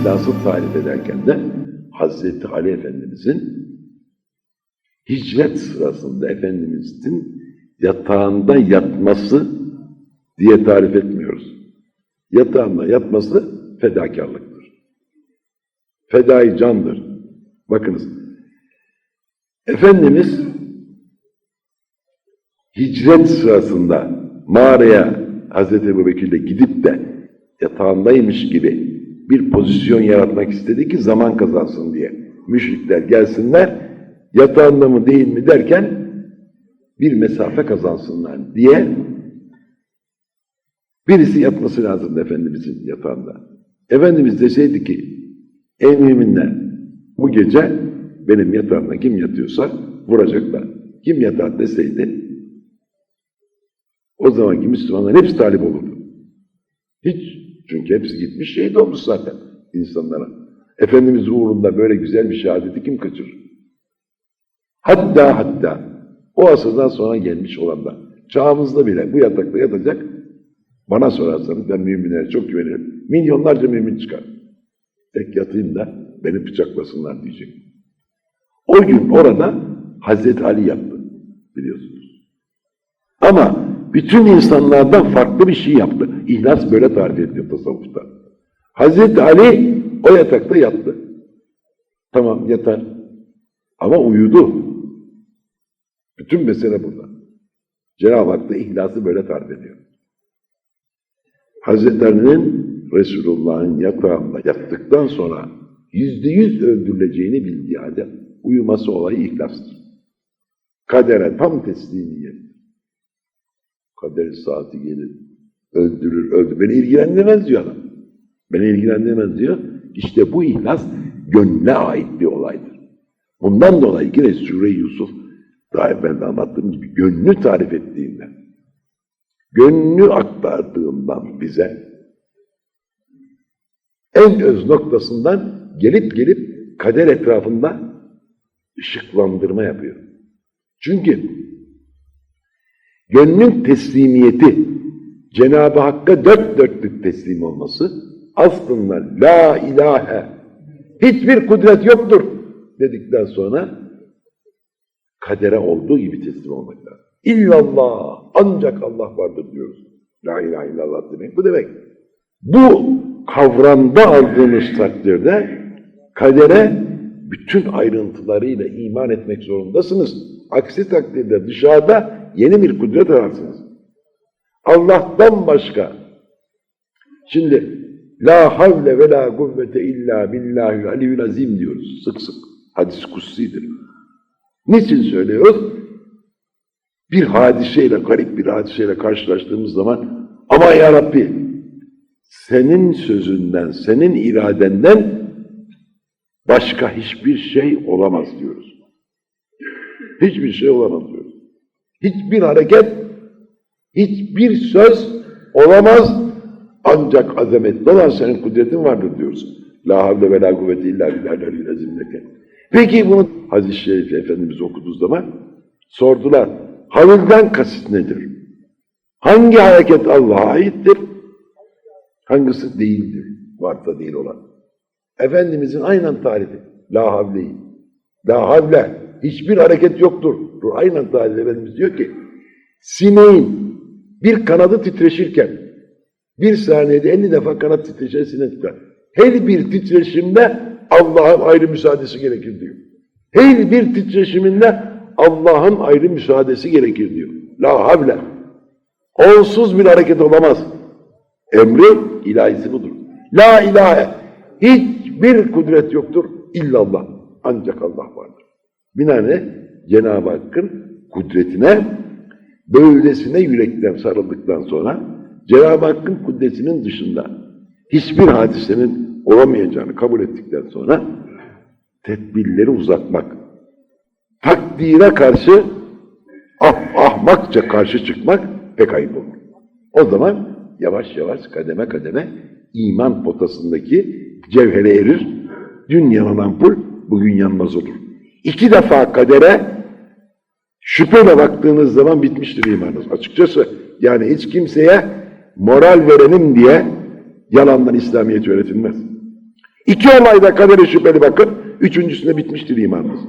ihlası tarif ederken de Hazreti Ali Efendimizin hicret sırasında Efendimizin yatağında yatması diye tarif etmiyoruz. Yatağında yatması fedakarlıktır. Fedai candır. Bakınız. Efendimiz hicret sırasında mağaraya Hazreti Ebu Bekir'le gidip de yatağındaymış gibi bir pozisyon yaratmak istedi ki zaman kazansın diye. Müşrikler gelsinler yatağında mı değil mi derken bir mesafe kazansınlar diye birisi yatması lazım Efendimizin yatağında. Efendimiz deseydi ki ey müminler bu gece benim yatağımda kim yatıyorsa vuracaklar. Kim yatar deseydi o zamanki Müslümanların hepsi talip olurdu. Hiç. Çünkü hepsi gitmiş şehit olmuş zaten insanlara. Efendimiz uğrunda böyle güzel bir şehadeti kim kaçırır? Hatta hatta o asırdan sonra gelmiş olanlar. Çağımızda bile bu yatakta yatacak. Bana sorarsanız ben müminlere çok güvenirim. Milyonlarca mümin çıkar. Tek yatayım da beni bıçaklasınlar diyecek. O gün orada Hazreti Ali yattı biliyorsunuz. Ama bütün insanlardan farklı bir şey yaptı. İhlas böyle tarif ediyor tasavvufta. Hazreti Ali o yatakta yattı. Tamam yatar. Ama uyudu. Bütün mesele burada. Cenab-ı Hak da ihlası böyle tarif ediyor. Hazreti Ali'nin Resulullah'ın yatağında yattıktan sonra yüzde yüz öldürüleceğini bildiği halde uyuması olayı ihlastır. Kadere tam teslimiyet. Kader saati gelir, öldürür, öldür. Beni ilgilendirmez diyor adam. Beni ilgilendirmez diyor. İşte bu ihlas gönle ait bir olaydır. Bundan dolayı yine Sure-i Yusuf daha evvel de anlattığım gibi gönlü tarif ettiğinden, gönlü aktardığından bize en öz noktasından gelip gelip kader etrafında ışıklandırma yapıyor. Çünkü gönlün teslimiyeti Cenab-ı Hakk'a dört dörtlük teslim olması aslında la ilahe hiçbir kudret yoktur dedikten sonra kadere olduğu gibi teslim olmak lazım. İllallah ancak Allah vardır diyoruz. La ilahe illallah demek bu demek. Bu kavramda aldığımız takdirde kadere bütün ayrıntılarıyla iman etmek zorundasınız. Aksi takdirde dışarıda yeni bir kudret ararsınız. Allah'tan başka. Şimdi la havle ve la kuvvete illa billahil aliyyül azim diyoruz sık sık. Hadis kutsidir. Niçin söylüyoruz? Bir hadiseyle, garip bir hadiseyle karşılaştığımız zaman ama ya Rabbi senin sözünden, senin iradenden başka hiçbir şey olamaz diyoruz. Hiçbir şey olamaz diyoruz. Hiçbir hareket, hiçbir söz olamaz ancak azametli olan senin kudretin vardır diyoruz. La havle ve la kuvvete illa billahil azimdeki. Peki bunu Hadis-i Şerif Efendimiz okuduğu zaman sordular. Havilden kasıt nedir? Hangi hareket Allah'a aittir? Hangisi değildir? Varsa değil olan. Efendimizin aynen tarifi. La havleyi. La havle. Hiçbir hareket yoktur. Aynen tarif Efendimiz diyor ki sineğin bir kanadı titreşirken bir saniyede 50 defa kanat titreşen sinek tutar. Her bir titreşimde Allah'ın ayrı müsaadesi gerekir diyor. Her bir titreşiminde Allah'ın ayrı müsaadesi gerekir diyor. La havle. Onsuz bir hareket olamaz. Emri ilahisi budur. La ilahe. Hiçbir kudret yoktur illallah. Ancak Allah vardır. Binaenaleyh Cenab-ı Hakk'ın kudretine böylesine yürekten sarıldıktan sonra Cenab-ı Hakk'ın kudretinin dışında hiçbir hadisenin olamayacağını kabul ettikten sonra tedbirleri uzatmak, takdire karşı ah, ahmakça karşı çıkmak pek ayıp olur. O zaman yavaş yavaş kademe kademe iman potasındaki cevhere erir. Dün yanan ampul bugün yanmaz olur. İki defa kadere şüpheyle baktığınız zaman bitmiştir imanınız. Açıkçası yani hiç kimseye moral verenim diye yalandan İslamiyet öğretilmez. İki olayda kadere şüpheli bakın. Üçüncüsünde bitmiştir imanınız.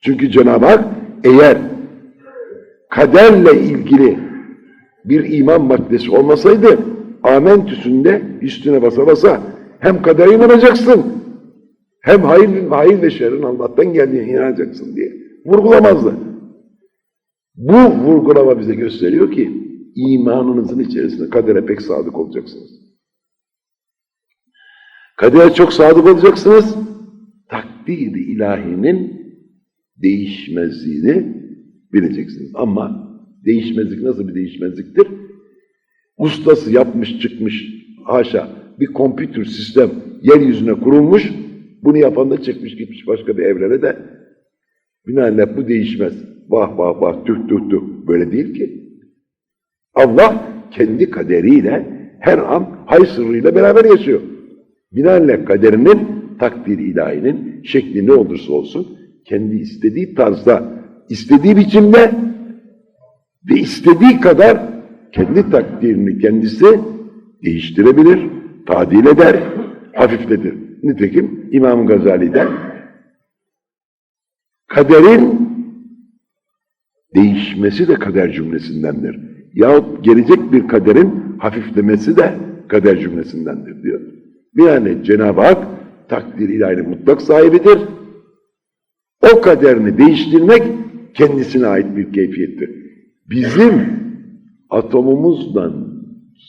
Çünkü Cenab-ı Hak eğer kaderle ilgili bir iman maddesi olmasaydı amentüsünde üstüne basa basa hem kadere inanacaksın hem hayır, hayır ve şerrin Allah'tan geldiğine inanacaksın diye vurgulamazdı. Bu vurgulama bize gösteriyor ki imanınızın içerisinde kadere pek sadık olacaksınız. Kadere çok sadık olacaksınız. Takdir-i ilahinin değişmezliğini bileceksiniz. Ama değişmezlik nasıl bir değişmezliktir? Ustası yapmış çıkmış haşa bir kompütür sistem yeryüzüne kurulmuş bunu yapan da çıkmış gitmiş başka bir evrene de binaenaleyh bu değişmez. Vah vah vah tüh tüh tüh böyle değil ki. Allah kendi kaderiyle her an hay sırrıyla beraber yaşıyor. Binaenaleyh kaderinin takdir ilahinin şekli ne olursa olsun kendi istediği tarzda, istediği biçimde ve istediği kadar kendi takdirini kendisi değiştirebilir, tadil eder, hafifletir. Nitekim İmam Gazali'den kaderin değişmesi de kader cümlesindendir. Yahut gelecek bir kaderin hafiflemesi de kader cümlesindendir diyor. Yani Cenab-ı Hak takdir ilahinin mutlak sahibidir. O kaderini değiştirmek kendisine ait bir keyfiyettir. Bizim atomumuzla,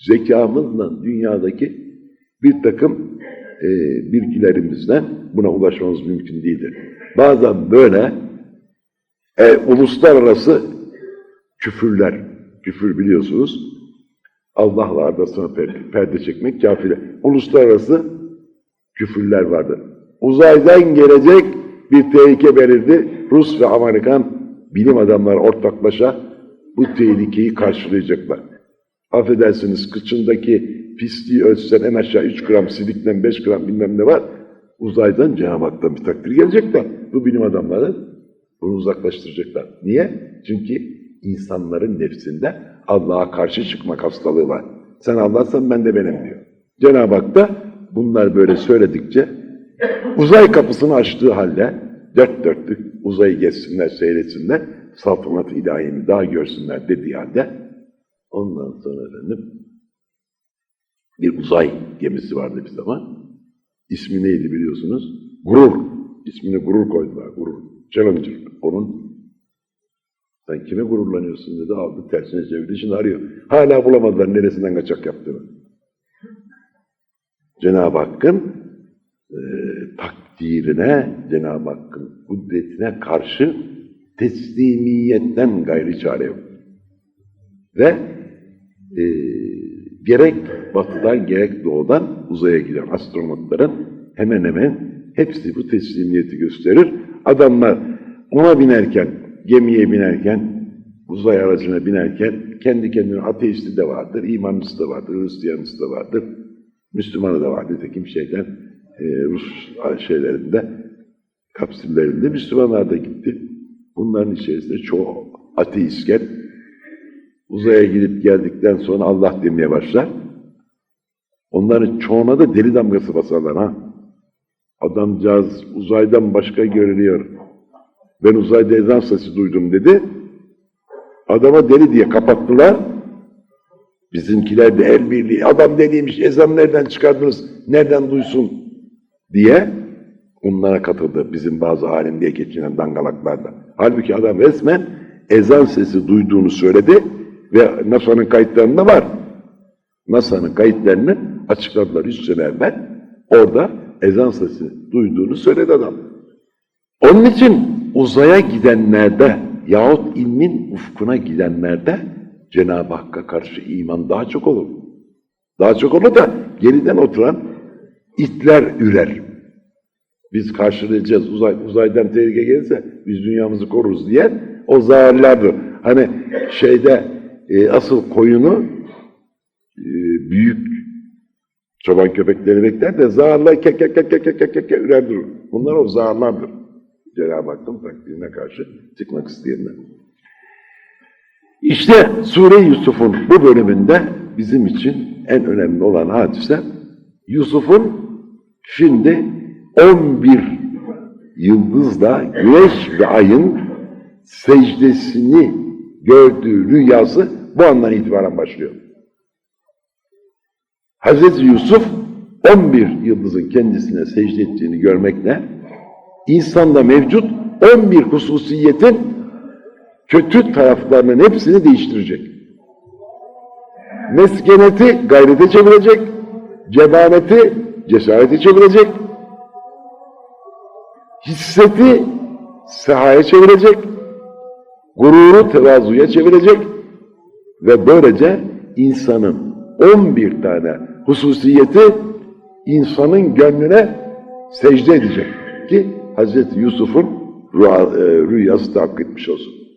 zekamızla dünyadaki bir takım e, bilgilerimizden buna ulaşmamız mümkün değildir. Bazen böyle e, uluslararası küfürler, küfür biliyorsunuz, Allah'la arasına perde, perde çekmek kafire. Uluslararası küfürler vardır. Uzaydan gelecek bir tehlike belirdi. Rus ve Amerikan bilim adamları ortaklaşa bu tehlikeyi karşılayacaklar. Affedersiniz kıçındaki pisliği ölçsen en aşağı 3 gram silikten 5 gram bilmem ne var. Uzaydan Cenab-ı Hak'tan bir takdir gelecekler. Bu bilim adamları bunu uzaklaştıracaklar. Niye? Çünkü insanların nefsinde Allah'a karşı çıkmak hastalığı var. Sen Allah'san ben de benim diyor. Cenab-ı Hak da bunlar böyle söyledikçe uzay kapısını açtığı halde dört dörtlük uzayı gezsinler, seyretsinler, saltanat ilahimi daha görsünler dediği halde ondan sonra efendim bir uzay gemisi vardı bir zaman. İsmi neydi biliyorsunuz? Gurur. İsmini gurur koydular. Gurur. Challenger. Onun sen kime gururlanıyorsun dedi. Aldı tersine çevirdi. Şimdi arıyor. Hala bulamadılar neresinden kaçak yaptığını. Cenab-ı Hakk'ın e, takdirine, Cenab-ı Hakk'ın kudretine karşı teslimiyetten gayri çare yok. Ve e, gerek batıdan gerek doğudan uzaya giden astronotların hemen hemen hepsi bu teslimiyeti gösterir. Adamlar ona binerken, gemiye binerken, uzay aracına binerken kendi kendine ateisti de vardır, imanlısı da vardır, Hristiyanlısı da vardır, Müslümanı da vardır. Tekim şeyden e, Rus şeylerinde, kapsüllerinde Müslümanlar da gitti. Bunların içerisinde çoğu ateistken uzaya gidip geldikten sonra Allah demeye başlar. Onların çoğuna da deli damgası basarlar ha. Adamcağız uzaydan başka görünüyor. Ben uzayda ezan sesi duydum dedi. Adama deli diye kapattılar. Bizimkiler de el birliği, adam deliymiş, ezan nereden çıkardınız, nereden duysun diye onlara katıldı bizim bazı alim diye geçinen dangalaklarda. Halbuki adam resmen ezan sesi duyduğunu söyledi ve NASA'nın kayıtlarında var. NASA'nın kayıtlarını açıkladılar üç sene evvel. Orada ezan sesi duyduğunu söyledi adam. Onun için uzaya gidenlerde yahut ilmin ufkuna gidenlerde Cenab-ı Hakk'a karşı iman daha çok olur. Daha çok olur da geriden oturan itler ürer. Biz karşılayacağız uzay, uzaydan tehlike gelirse biz dünyamızı koruruz diye o zahirlerdir. Hani şeyde e, asıl koyunu e, büyük çoban köpekleri bekler de zahirler kek kek kek kek kek kek kek durur. Bunlar o zahirlerdir. Cenab-ı Hakk'ın takdirine karşı çıkmak isteyenler. İşte Sure Yusuf'un bu bölümünde bizim için en önemli olan hadise Yusuf'un Şimdi 11 yıldızla güneş ve ayın secdesini gördüğü rüyası bu andan itibaren başlıyor. Hazreti Yusuf 11 yıldızın kendisine secde ettiğini görmekle insanda mevcut 11 hususiyetin kötü taraflarının hepsini değiştirecek. Meskeneti gayrete çevirecek, cebaneti cesarete çevirecek, hisseti sehaya çevirecek, gururu tevazuya çevirecek ve böylece insanın 11 tane hususiyeti insanın gönlüne secde edecek ki Hz. Yusuf'un e, rüyası tahakkuk etmiş olsun.